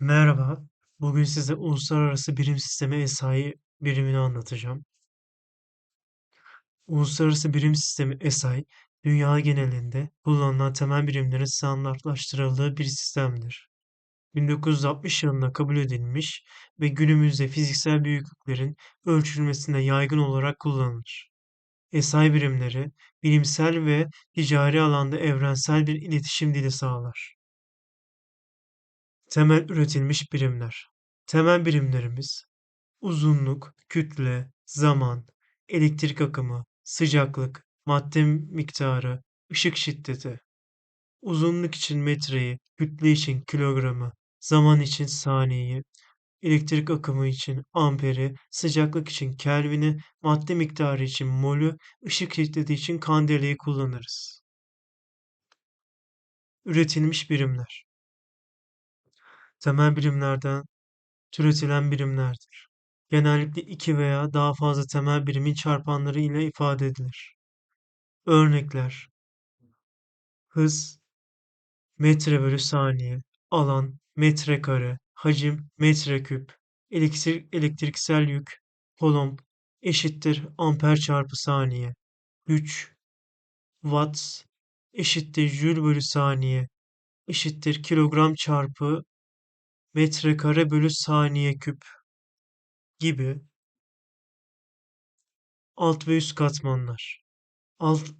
Merhaba. Bugün size uluslararası birim sistemi SI birimini anlatacağım. Uluslararası birim sistemi SI, dünya genelinde kullanılan temel birimlerin standartlaştırıldığı bir sistemdir. 1960 yılında kabul edilmiş ve günümüzde fiziksel büyüklüklerin ölçülmesinde yaygın olarak kullanılır. SI birimleri, bilimsel ve ticari alanda evrensel bir iletişim dili sağlar. Temel üretilmiş birimler. Temel birimlerimiz uzunluk, kütle, zaman, elektrik akımı, sıcaklık, madde miktarı, ışık şiddeti. Uzunluk için metreyi, kütle için kilogramı, zaman için saniyeyi, elektrik akımı için amperi, sıcaklık için kelvini, madde miktarı için molü, ışık şiddeti için kandeleyi kullanırız. Üretilmiş birimler. Temel birimlerden türetilen birimlerdir. Genellikle iki veya daha fazla temel birimin çarpanları ile ifade edilir. Örnekler hız metre bölü saniye, alan metrekare, hacim metreküp, elektrik, elektriksel yük kolomb eşittir amper çarpı saniye, güç watt eşittir jül bölü saniye eşittir kilogram çarpı metrekare bölü saniye küp gibi alt ve üst katmanlar. Alt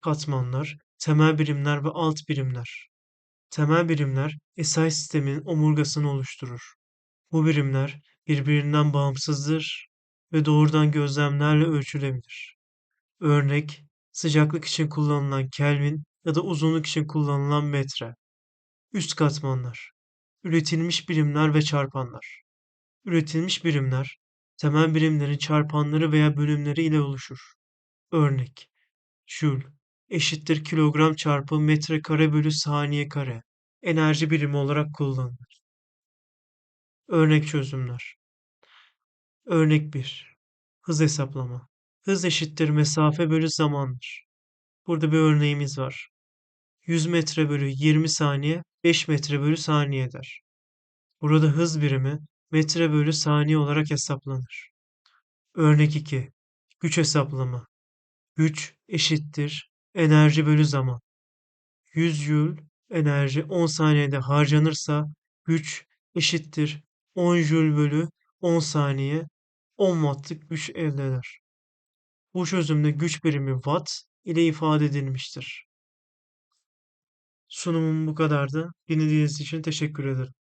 katmanlar, temel birimler ve alt birimler. Temel birimler SI sistemin omurgasını oluşturur. Bu birimler birbirinden bağımsızdır ve doğrudan gözlemlerle ölçülebilir. Örnek, sıcaklık için kullanılan Kelvin ya da uzunluk için kullanılan metre. Üst katmanlar, üretilmiş birimler ve çarpanlar. Üretilmiş birimler, temel birimlerin çarpanları veya bölümleri ile oluşur. Örnek, Joule eşittir kilogram çarpı metrekare bölü saniye kare. Enerji birimi olarak kullanılır. Örnek çözümler. Örnek 1. Hız hesaplama. Hız eşittir mesafe bölü zamandır. Burada bir örneğimiz var. 100 metre bölü 20 saniye 5 metre bölü saniye eder. Burada hız birimi metre bölü saniye olarak hesaplanır. Örnek 2. Güç hesaplama. Güç eşittir enerji bölü zaman. 100 Joule enerji 10 saniyede harcanırsa güç eşittir 10 Joule bölü 10 saniye 10 wattlık güç elde eder. Bu çözümde güç birimi watt ile ifade edilmiştir. Sunumum bu kadardı. Dinlediğiniz için teşekkür ederim.